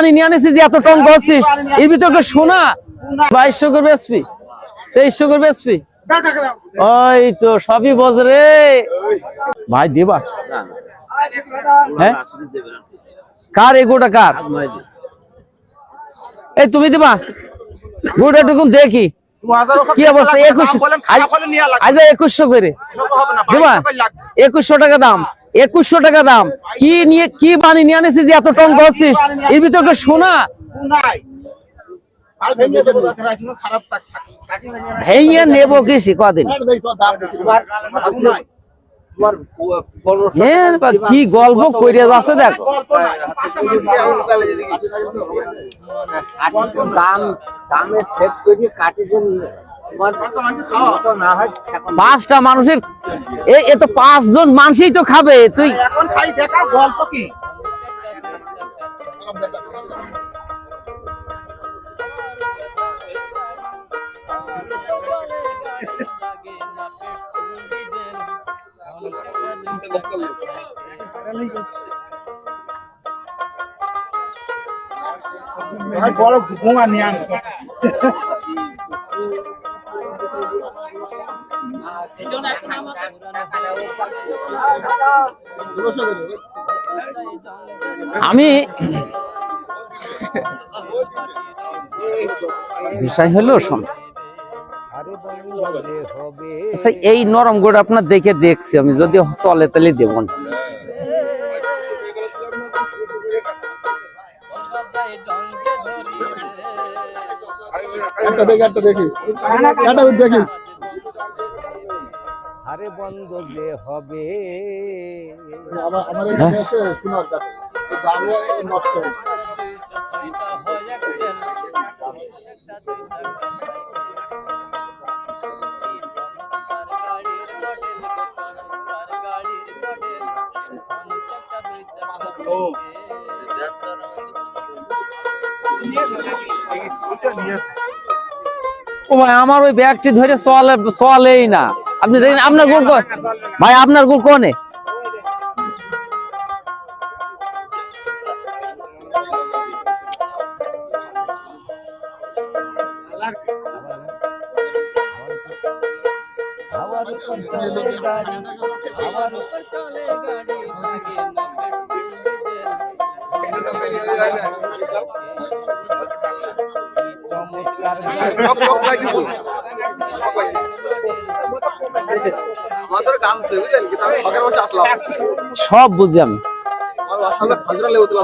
বানি নিয়ে আনিস যে এত টন করছিস এর ভিতরে সোনা। বাইশশো করে বেসপি তেইশশো করে বেসপি ওই তো সবই বজরে। ভাই, দিবা? হ্যাঁ? কার এগোটা কার? এই তুমি দিবা। গোটা টুকুন দেখি। কি অবস্থা? একুশ আজ একুশশো করে। দিবা একুশশো টাকা দাম একুশশো টাকা দাম। কি নিয়ে কি বানি নিয়ে আনিস যে এত টন করছিস এর ভিতরে সোনা। খারাপ ভেঙে নেব কিসি কদিন? হ্যাঁ কি গল্প করে যাচ্ছে দেখো। দাম দামে সেট করে কাটি যে তোমার মতো না এখন পাঁচটা মানুষের এ এ তো পাঁচজন মানুষই তো খাবে। তুই এখন খাই দেখা গল্প কি? ভাই বড় ঘুমা নিয়ে আন আমি বিষয় হলো শোন। আচ্ছা, এই নরম গোড় আপনার দেখে দেখছি আমি যদি চলে তাহলে দেব না। একটা দেখি একটা দেখি। একটা দেখি। আরে বন্ধ যে হবে। আমার আমার এখানে আছে সোনার কাঠ জানলা নষ্ট। হয়েছে। ও ভাই, আমার ওই ব্যাগটি ধরে চলে, চলেই না। আপনি দেখেন, আপনার গুড় ভাই, আপনার গুড় কোনে? আমার উপর চলে গাড়ি, আমার উপর চলে গাড়ি সব বুঝি আমি। খাজরা লেবু তোলা